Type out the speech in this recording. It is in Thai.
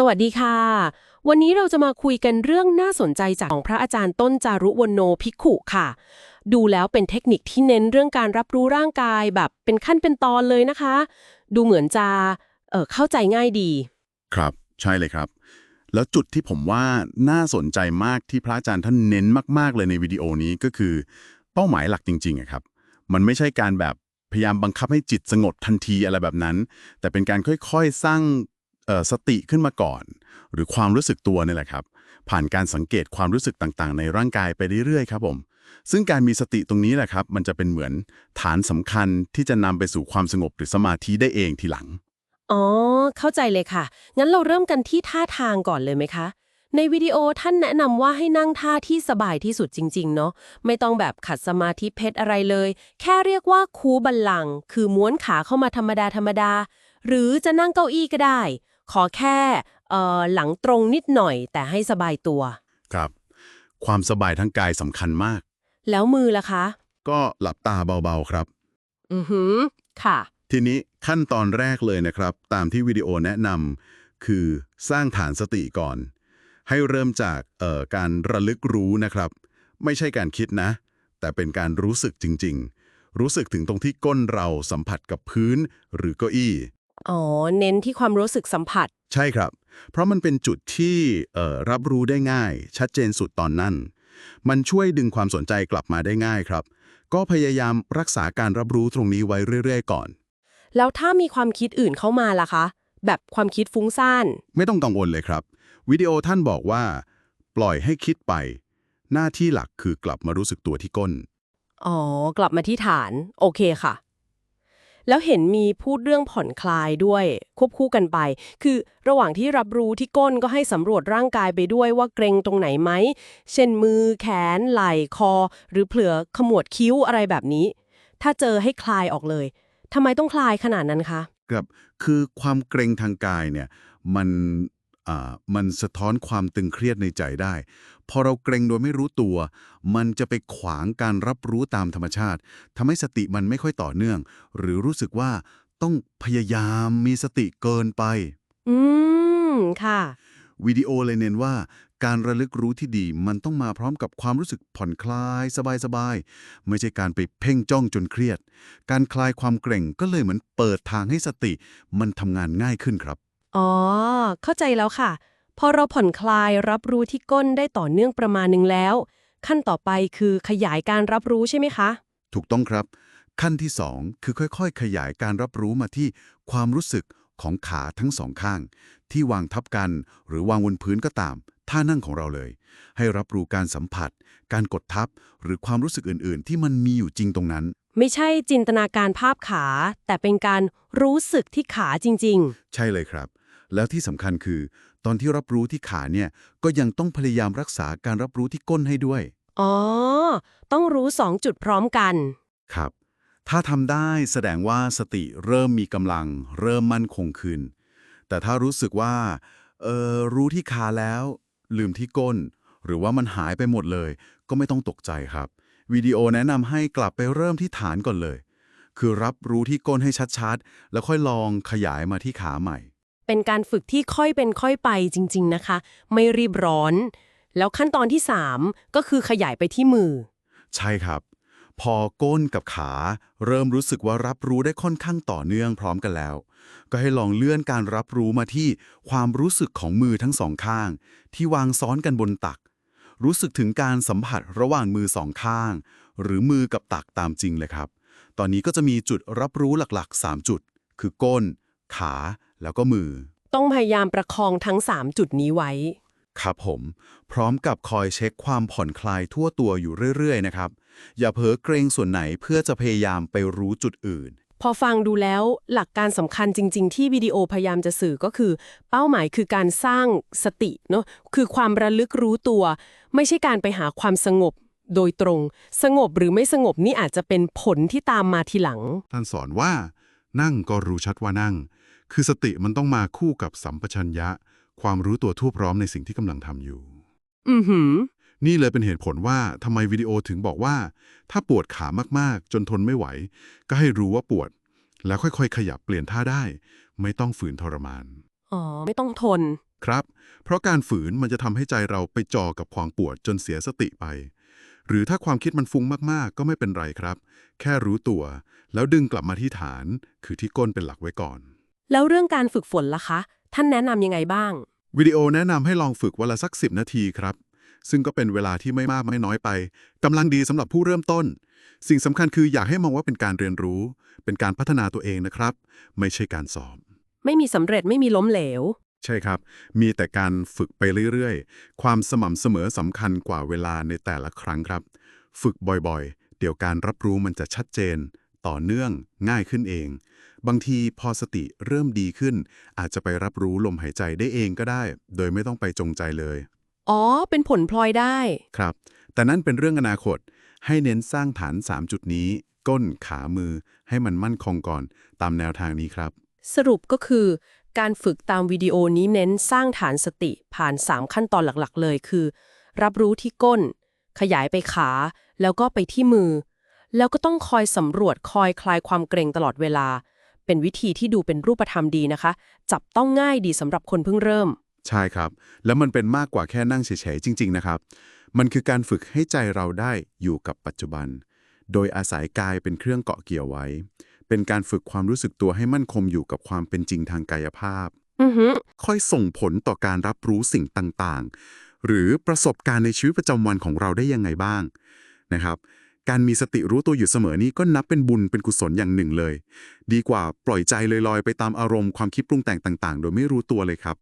สวัสดีค่ะ วันนี้เราจะมาคุยกันเรื่องน่าสนใจจากของพระอาจารย์ต้นจารุวโนภิกขุค่ะ ดูแล้วเป็นเทคนิคที่เน้นเรื่องการรับรู้ร่างกายแบบเป็นขั้นเป็นตอนเลยนะคะ ดูเหมือนจะเเข้าใจง่ายดี ครับ ใช่เลยครับ แล้วจุดที่ผมว่าน่าสนใจมากที่พระอาจารย์ท่านเน้นมาก ๆ เลยในวิดีโอนี้ก็คือ เป้าหมายหลักจริงๆครับ มันไม่ใช่การแบบพยายามบังคับให้จิตสงบทันทีอะไรแบบนั้น แต่เป็นการค่อยๆ สร้าง สติขึ้นมาก่อน หรือความรู้สึกตัวนี่แหละครับ ผ่านการสังเกตความรู้สึกต่างๆ ในร่างกายไปเรื่อยๆครับผมซึ่งการมีสติตรงนี้แหละครับ มันจะเป็นเหมือนฐานสำคัญที่จะนำไปสู่ความสงบหรือสมาธิได้เองทีหลัง อ๋อ เข้าใจเลยค่ะ งั้นเราเริ่มกันที่ท่าทางก่อนเลยไหมคะ ในวิดีโอท่านแนะนำว่าให้นั่งท่าที่สบายที่สุดจริง ๆ เนาะไม่ต้องแบบขัดสมาธิเพชรอะไรเลย แค่เรียกว่าคูบัลลัง คือม้วนขาเข้ามาธรรมดาธรรมดา หรือจะนั่งเก้าอี้ก็ได้ ขอแค่เอ่อหลังตรงนิดหน่อย แต่ให้สบายตัว ครับ ความสบายทั้งกายสำคัญมาก แล้วมือล่ะคะ ก็หลับตาเบาๆครับ อือหือ ค่ะ ทีนี้ขั้นตอนแรกเลยนะครับ ตามที่วิดีโอแนะนำคือสร้างฐานสติก่อน ให้เริ่มจากเอ่อการระลึกรู้นะครับ ไม่ใช่การคิดนะ แต่เป็นการรู้สึกจริง ๆ รู้สึกถึงตรงที่ก้นเราสัมผัสกับพื้นหรือเก้าอี้ อ๋อ เน้นที่ความรู้สึกสัมผัส ใช่ครับ เพราะมันเป็นจุดที่เอ่อรับรู้ได้ง่าย ชัดเจนสุดตอนนั้น มันช่วยดึงความสนใจกลับมาได้ง่ายครับ ก็พยายามรักษาการรับรู้ตรงนี้ไว้เรื่อย ๆ ก่อน แล้วถ้ามีความคิดอื่นเข้ามาล่ะคะ แบบความคิดฟุ้งซ่าน ไม่ต้องกังวลเลยครับ วิดีโอท่านบอกว่า ปล่อยให้คิดไป หน้าที่หลักคือกลับมารู้สึกตัวที่ก้น อ๋อ กลับมาที่ฐาน โอเคค่ะ แล้วเห็นมีพูดเรื่องผ่อนคลายด้วย ควบคู่กันไป คือระหว่างที่รับรู้ที่ก้นก็ให้สำรวจร่างกายไปด้วยว่าเกรงตรงไหนไหม เช่นมือ แขน ไหล่คอ หรือเผลอขมวดคิ้วอะไรแบบนี้ ถ้าเจอให้คลายออกเลยทำไมต้องคลายขนาดนั้นคะครับคือความเกรงทางกายเนี่ยมัน อ่ามันสะท้อนความตึงเครียดในใจได้ พอเราเกรงโดยไม่รู้ตัว มันจะไปขวางการรับรู้ตามธรรมชาติทำให้สติมันไม่ค่อยต่อเนื่อง หรือรู้สึกว่าต้องพยายามมีสติเกินไป อืม ค่ะ วิดีโอเลยเน้นว่า การระลึกรู้ที่ดีมันต้องมาพร้อมกับความรู้สึกผ่อนคลายสบายๆ ไม่ใช่การไปเพ่งจ้องจนเครียด การคลายความเกร็งก็เลยเหมือนเปิดทางให้สติ มันทำงานง่ายขึ้นครับ อ๋อ เข้าใจแล้วค่ะ พอเราผ่อนคลายรับรู้ที่ก้นได้ต่อเนื่องประมาณหนึ่งแล้ว ขั้นต่อไปคือขยายการรับรู้ใช่ไหมคะ ถูกต้องครับ ขั้นที่ 2 คือค่อยๆ ขยายการรับรู้มาที่ความรู้สึกของขาทั้งสองข้าง ที่วางทับกันหรือวางบนพื้นก็ตาม ท่านั่งของเราเลย ให้รับรู้การสัมผัส การกดทับ หรือความรู้สึกอื่น ๆ ที่มันมีอยู่จริงตรงนั้น ไม่ใช่จินตนาการภาพขา แต่เป็นการรู้สึกที่ขาจริงใช่เลยครับ แล้วที่สำคัญคือ ตอนที่รับรู้ที่ขาเนี่ยก็ยังต้องพยายามรักษาการรับรู้ที่ก้นให้ด้วยๆอ๋อ ต้องรู้สองจุดพร้อมกัน ครับ ถ้าทำได้แสดงว่าสติเริ่มมีกำลัง เริ่มมั่นคงขึ้น แต่ถ้ารู้สึกว่า เออรู้ที่ขาแล้ว ลืมที่ก้น หรือว่ามันหายไปหมดเลย ก็ไม่ต้องตกใจครับวิดีโอแนะนำให้กลับไปเริ่มที่ฐานก่อนเลย คือรับรู้ที่ก้นให้ชัดๆ แล้วค่อยลองขยายมาที่ขาใหม่ เป็นการฝึกที่ค่อยเป็นค่อยไปจริง ๆนะคะ ไม่รีบร้อน แล้วขั้นตอนที่ 3 ก็คือขยายไปที่มือ ใช่ครับ พอก้นกับขา เริ่มรู้สึกว่ารับรู้ได้ค่อนข้างต่อเนื่องพร้อมกันแล้ว ก็ให้ลองเลื่อนการรับรู้มาที่ความรู้สึกของมือทั้งสองข้าง ที่วางซ้อนกันบนตัก รู้สึกถึงการสัมผัสระหว่างมือสองข้าง หรือมือกับตักตามจริงเลยครับ ตอนนี้ก็จะมีจุดรับรู้หลักๆ 3 จุด คือก้น ขา แล้วก็มือ ต้องพยายามประคองทั้ง 3 จุดนี้ไว้ ครับผม พร้อมกับคอยเช็คความผ่อนคลายทั่วตัวอยู่เรื่อย ๆ นะครับ อย่าเผลอเกรงส่วนไหนเพื่อจะพยายามไปรู้จุดอื่น พอฟังดูแล้วหลักการสำคัญจริง ๆ ที่วิดีโอพยายามจะสื่อก็คือ เป้าหมายคือการสร้างสติเนาะคือความระลึกรู้ตัว ไม่ใช่การไปหาความสงบโดยตรง สงบหรือไม่สงบนี่อาจจะเป็นผลที่ตามมาทีหลัง ท่านสอนว่า นั่งก็รู้ชัดว่านั่ง คือสติมันต้องมาคู่กับสัมปชัญญะ ความรู้ตัวทั่วพร้อมในสิ่งที่กำลังทำอยู่ อือหือ นี่เลยเป็นเหตุผลว่าทำไมวิดีโอถึงบอกว่า ถ้าปวดขามากๆ จนทนไม่ไหว ก็ให้รู้ว่าปวด แล้วค่อยๆ ขยับเปลี่ยนท่าได้ ไม่ต้องฝืนทรมาน อ๋อ ไม่ต้องทน ครับ เพราะการฝืนมันจะทำให้ใจเราไปจ่อกับความปวดจนเสียสติไป หรือถ้าความคิดมันฟุ้งมากๆ ก็ไม่เป็นไรครับ แค่รู้ตัว แล้วดึงกลับมาที่ฐาน คือที่ก้นเป็นหลักไว้ก่อน แล้วเรื่องการฝึกฝนล่ะคะ ท่านแนะนำยังไงบ้าง วิดีโอแนะนำให้ลองฝึกวันละสัก 10 นาทีครับ ซึ่งก็เป็นเวลาที่ไม่มากไม่น้อยไปกำลังดีสำหรับผู้เริ่มต้น สิ่งสำคัญคืออยากให้มองว่าเป็นการเรียนรู้ เป็นการพัฒนาตัวเองนะครับ ไม่ใช่การสอบ ไม่มีสำเร็จไม่มีล้มเหลว ใช่ครับ มีแต่การฝึกไปเรื่อยๆ ความสม่ำเสมอสำคัญกว่าเวลาในแต่ละครั้งครับ ฝึกบ่อยๆ เดี๋ยวการรับรู้มันจะชัดเจน ต่อเนื่องง่ายขึ้นเอง บางทีพอสติเริ่มดีขึ้น อาจจะไปรับรู้ลมหายใจได้เองก็ได้ โดยไม่ต้องไปจงใจเลย อ๋อ เป็นผลพลอยได้ ครับ แต่นั่นเป็นเรื่องอนาคต ให้เน้นสร้างฐาน 3 จุดนี้ ก้นขามือ ให้มันมั่นคงก่อน ตามแนวทางนี้ครับ สรุปก็คือ การฝึกตามวิดีโอนี้เน้นสร้างฐานสติผ่าน 3 ขั้นตอนหลักๆ เลยคือ รับรู้ที่ก้น ขยายไปขา แล้วก็ไปที่มือ แล้วก็ต้องคอยสำรวจคอยคลายความเกรงตลอดเวลา เป็นวิธีที่ดูเป็นรูปธรรมดีนะคะ จับต้องง่ายดีสำหรับคนเพิ่งเริ่ม ใช่ครับ แล้วมันเป็นมากกว่าแค่นั่งเฉยๆจริง ๆ นะครับ มันคือการฝึกให้ใจเราได้อยู่กับปัจจุบัน โดยอาศัยกายเป็นเครื่องเกาะเกี่ยวไว้ เป็นการฝึกความรู้สึกตัวให้มั่นคงอยู่กับความเป็นจริงทางกายภาพอือฮึค่อยส่งผลต่อการรับรู้สิ่งต่างๆ หรือประสบการณ์ในชีวิตประจำวันของเราได้ยังไงบ้างนะครับ การมีสติรู้ตัวอยู่เสมอนี้ก็นับเป็นบุญเป็นกุศลอย่างหนึ่งเลย ดีกว่าปล่อยใจลอยๆ ไปตามอารมณ์ความคิดปรุงแต่งต่าง ๆ โดยไม่รู้ตัวเลยครับ